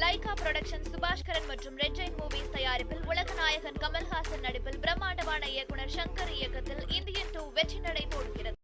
Lyca production Subaskaran மற்றும் red Jain movies தயாரிப்பில் உலகநாயகன் கமல்ஹாசன் நடிப்பில் பிரம்மாண்டமான இயக்குனர் சங்கர் இயக்கத்தில் இந்தியன் டூ வெற்றி நடை போடுகிறது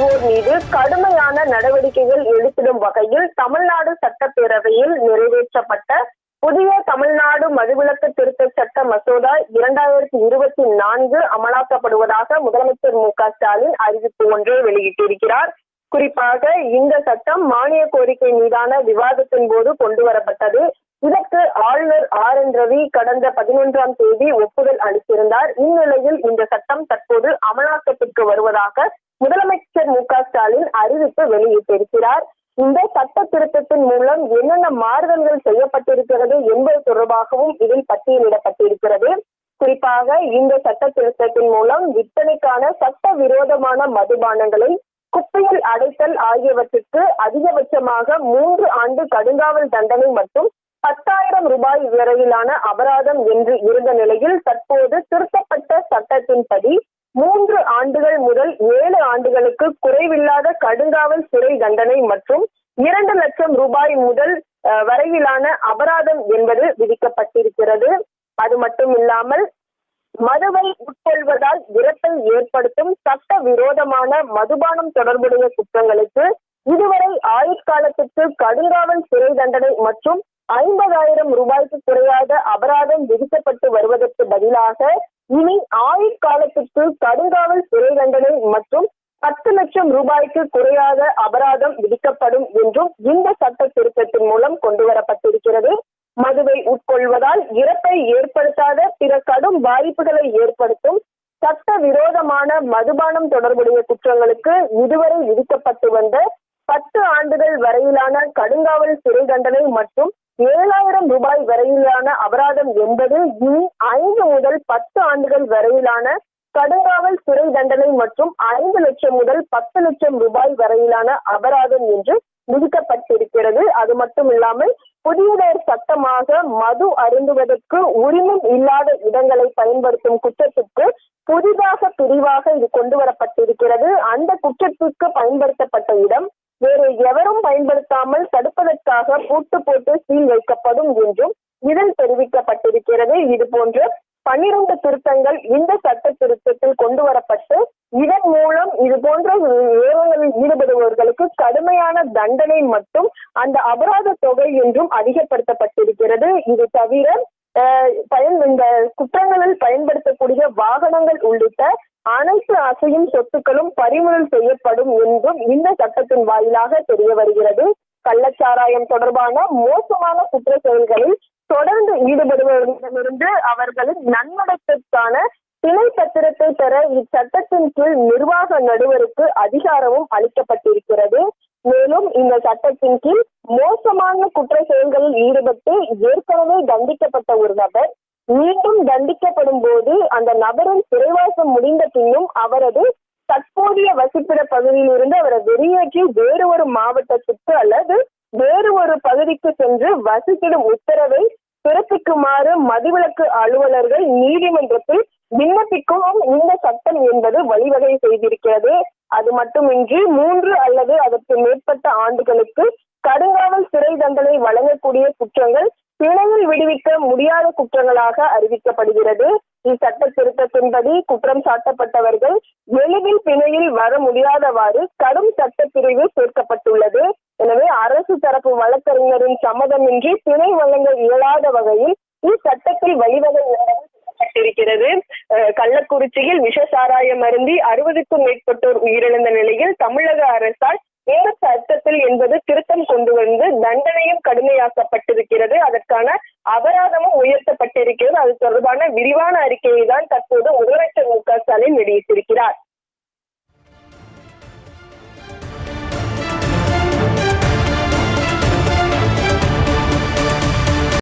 செய்வோர் மீது கடுமையான நடவடிக்கைகள் எடுத்திடும் வகையில் தமிழ்நாடு சட்டப்பேரவையில் நிறைவேற்றப்பட்ட புதிய தமிழ்நாடு மதுவிலக்கு திருத்த சட்ட மசோதா இரண்டாயிரத்தி இருபத்தி நான்கு அமலாக்கப்படுவதாக முதலமைச்சர் மு க ஸ்டாலின் அறிவிப்பு ஒன்றை வெளியிட்டிருக்கிறார். குறிப்பாக இந்த சட்டம் மானிய கோரிக்கை மீதான விவாதத்தின் போது கொண்டுவரப்பட்டது. இதற்கு ஆளுநர் ஆர் என் ரவி கடந்த பதினொன்றாம் தேதி ஒப்புதல் அளித்திருந்தார். இந்நிலையில் இந்த சட்டம் தற்போது அமலாக்கத்திற்கு வருவதாக முதலமைச்சர் மு க ஸ்டாலின் அறிவிப்பு வெளியிட்டிருக்கிறார். இந்த சட்ட திருத்தத்தின் மூலம் என்னென்ன மாறுதல்கள் செய்யப்பட்டிருக்கிறது என்பது தொடர்பாகவும் இதில் பட்டியலிடப்பட்டிருக்கிறது. குறிப்பாக இந்த சட்ட திருத்தத்தின் மூலம் விற்பனைக்கான சட்ட விரோதமான மதுபானங்களை குப்பையில் அடைத்தல் ஆகியவற்றுக்கு அதிகபட்சமாக மூன்று ஆண்டு கடுங்காவல் தண்டனை மற்றும் பத்தாயிரம் ரூபாய் வரையிலான அபராதம் என்று இருந்த நிலையில் தற்போது திருத்தப்பட்ட சட்டத்தின்படி மூன்று ஆண்டுகள் முதல் ஏழு ஆண்டுகளுக்கு குறைவில்லாத கடுங்காவல் சிறை தண்டனை மற்றும் இரண்டு லட்சம் ரூபாய் முதல் அஹ், வரையிலான அபராதம் என்பது விதிக்கப்பட்டிருக்கிறது. அது மட்டும் இல்லாமல் மதுவை உட்கொள்வதால் இறப்பை ஏற்படுத்தும் சட்ட விரோதமான மதுபானம் தொடர்புடைய குற்றங்களுக்கு இதுவரை ஆயுட்காலத்திற்கு கடுங்காவல் சிறை தண்டனை மற்றும் ஐம்பதாயிரம் ரூபாய்க்கு குறையாத அபராதம் விதிக்கப்பட்டு வருவதற்கு பதிலாக இனி ஆயுட்காலத்திற்கு கடுங்காவல் சிறை தண்டனை மற்றும் பத்து லட்சம் ரூபாய்க்கு குறையாத அபராதம் விதிக்கப்படும் என்றும் இந்த சட்ட திருத்தத்தின் மூலம் கொண்டு வரப்பட்டிருக்கிறது. மதுவை உட்கொள்வதால் இறப்பை ஏற்படுத்தாத பிற கடும் பாதிப்புகளை ஏற்படுத்தும் சட்ட விரோதமான மதுபானம் தொடர்புடைய குற்றங்களுக்கு இதுவரை விதிக்கப்பட்டு வந்த பத்து ஆண்டுகள் வரையிலான கடுங்காவல் சிறை தண்டனை மற்றும் ஏழாயிரம் ரூபாய் வரையிலான அபராதம் என்பது இனி ஐந்து முதல் பத்து ஆண்டுகள் வரையிலான கடுங்காவல் சிறை தண்டனை மற்றும் ஐந்து லட்சம் முதல் பத்து லட்சம் ரூபாய் வரையிலான அபராதம் என்று விதிக்கப்பட்டிருக்கிறது. அது மட்டும் இல்லாமல் புதியதொரு சட்டமாக மது அருந்துவதற்கு உரிமம் இல்லாத இடங்களை பயன்படுத்தும் குற்றத்துக்கு புதிதாக பிரிவாக இது கொண்டு வரப்பட்டிருக்கிறது. அந்த குற்றத்திற்கு பயன்படுத்தப்பட்ட இடம் வேறு எவரும் பயன்படுத்தாமல் தடுப்பதற்காக பூட்டு போட்டு சீல் வைக்கப்படும் என்றும் இதில் தெரிவிக்கப்பட்டிருக்கிறது. இது போன்ற பன்னிரண்டு திருத்தங்கள் இந்த சட்ட திருத்தத்தில் கொண்டு வரப்பட்டு இதன் மூலம் இது போன்ற ஏவங்களில் ஈடுபடுபவர்களுக்கு கடுமையான தண்டனை மற்றும் அந்த அபராத தொகை என்றும் அதிகப்படுத்தப்பட்டிருக்கிறது. இது தவிர பயன் இந்த குற்றங்களில் பயன்படுத்தக்கூடிய வாகனங்கள் உள்ளிட்ட அனைத்து அசையும் சொத்துக்களும் பறிமுதல் செய்யப்படும் என்றும் இந்த சட்டத்தின் வாயிலாக தெரிய வருகிறது. கள்ளச்சாராயம் தொடர்பான மோசமான குற்ற செயல்களில் தொடர்ந்து ஈடுபடுபவர்களிடமிருந்து அவர்களின் நன்மடத்திற்கான பிணை பத்திரத்தை பெற இச்சட்டத்தின் கீழ் நிர்வாக நடுவருக்கு அதிகாரமும் அளிக்கப்பட்டிருக்கிறது. மேலும் இந்த சட்டத்தின் கீழ் மோசமான குற்ற செயல்களில் ஈடுபட்டு ஏற்கனவே தண்டிக்கப்பட்ட ஒரு நபர் மீண்டும் தண்டிக்கப்படும் போது அந்த நபரின் சிறைவாசம் முடிந்த பின்னும் அவரது தற்போதைய வசிப்பிட பகுதியிலிருந்து அவரை வெளியேற்றி வேறு ஒரு மாவட்டத்துக்கு அல்லது வேறு ஒரு பகுதிக்கு சென்று வசித்திடும் உத்தரவை பிறப்பிக்குமாறு மதுவிலக்கு அலுவலர்கள் நீதிமன்றத்தில் விண்ணப்பிக்கவும் இந்த சட்டம் என்பது வழிவகை செய்திருக்கிறது. அது மட்டுமின்றி மூன்று அல்லது அதற்கு மேற்பட்ட ஆண்டுகளுக்கு கடுங்காவல் சிறை தண்டனை வழங்கக்கூடிய குற்றங்கள் பிணையில் விடுவிக்க முடியாத குற்றங்களாக அறிவிக்கப்படுகிறது. இச்சட்ட திருத்தத்தின்படி குற்றம் சாட்டப்பட்டவர்கள் எளிதில் பிணையில் வர முடியாதவாறு கடும் சட்ட பிரிவு சேர்க்கப்பட்டுள்ளது. எனவே அரசு தரப்பு வழக்கறிஞரின் சம்மதமின்றி பிணை வழங்க இயலாத வகையில் இச்சட்டத்தில் வழிவகை இருக்கிறது கள்ளக்குறிச்சியில் விஷ சாராயம் அருந்தி அறுபதுக்கும் மேற்பட்டோர் உயிரிழந்த நிலையில் தமிழக அரசால் இந்த சட்டத்தில் என்பது திருத்தம் கொண்டு வந்து தண்டனையும் கடுமையாக்கப்பட்டிருக்கிறது. அதற்கான அபராதமும் உயர்த்தப்பட்டிருக்கிறது. அது தொடர்பான விரிவான அறிக்கையை தான் தற்போது முதலமைச்சர் மு க ஸ்டாலின் வெளியிட்டிருக்கிறார்.